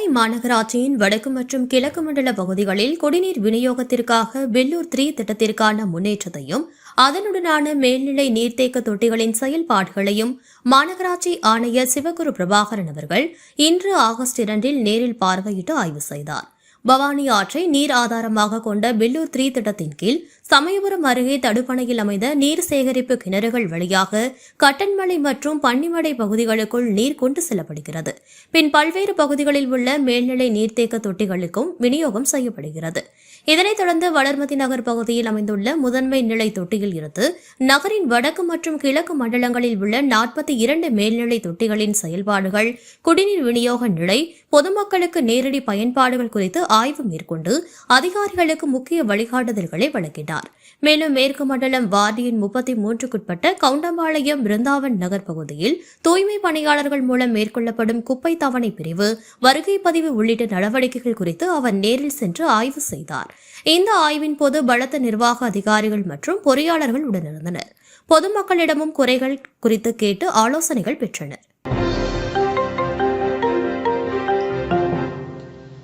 கோவை மாநகராட்சியின் வடக்கு மற்றும் கிழக்கு மண்டல பகுதிகளில் குடிநீர் விநியோகத்திற்காக வெள்ளூர் த்ரீ திட்டத்திற்கான முன்னேற்றத்தையும் அதனுடனான மேல்நிலை நீர்த்தேக்க தொட்டிகளின் செயல்பாடுகளையும் மாநகராட்சி ஆணையர் சிவகுரு பிரபாகரன் அவர்கள் இன்று ஆகஸ்ட் இரண்டில் நேரில் பார்வையிட்டு ஆய்வு செய்தார். பவானி ஆற்றை நீர் ஆதாரமாக கொண்ட பில்லூர் த்ரீ திட்டத்தின் கீழ் சமயபுரம் அருகே தடுப்பணையில் அமைந்த நீர் சேகரிப்பு கிணறுகள் வழியாக கட்டன்மலை மற்றும் பன்னிமடை பகுதிகளுக்குள் நீர் கொண்டு செல்லப்படுகிறது. பின் பல்வேறு பகுதிகளில் உள்ள மேல்நிலை நீர்த்தேக்க தொட்டிகளுக்கும் விநியோகம் செய்யப்படுகிறது. இதனைத் தொடர்ந்து வளர்மதி நகர் பகுதியில் அமைந்துள்ள முதன்மை நிலை தொட்டியில் இருந்து நகரின் வடக்கு மற்றும் கிழக்கு மண்டலங்களில் உள்ள நாற்பத்தி இரண்டு மேல்நிலை தொட்டிகளின் செயல்பாடுகள் குடிநீர் விநியோக நிலை பொதுமக்களுக்கு நேரடி பயன்பாடுகள் குறித்து ஆய்வு மேற்கொண்டு அதிகாரிகளுக்கு முக்கிய வழிகாட்டுதல்களை வழங்கினார். மேலும் மேற்கு மண்டலம் வார்டியின் முப்பத்தி மூன்றுக்குட்பட்ட கவுண்டம்பாளையம் பிருந்தாவன் நகர் பகுதியில் தூய்மை பணியாளர்கள் மூலம் மேற்கொள்ளப்படும் குப்பை தவணை பிரிவு வருகை பதிவு உள்ளிட்ட நடவடிக்கைகள் குறித்து அவர் நேரில் சென்று ஆய்வு செய்தார். இந்த ஆய்வின் போது பலத்த நிர்வாக அதிகாரிகள் மற்றும் பொறியாளர்கள் உடனிருந்தனர். பொதுமக்களிடமும் குறைகள் குறித்து கேட்டு ஆலோசனைகள் பெற்றனர்.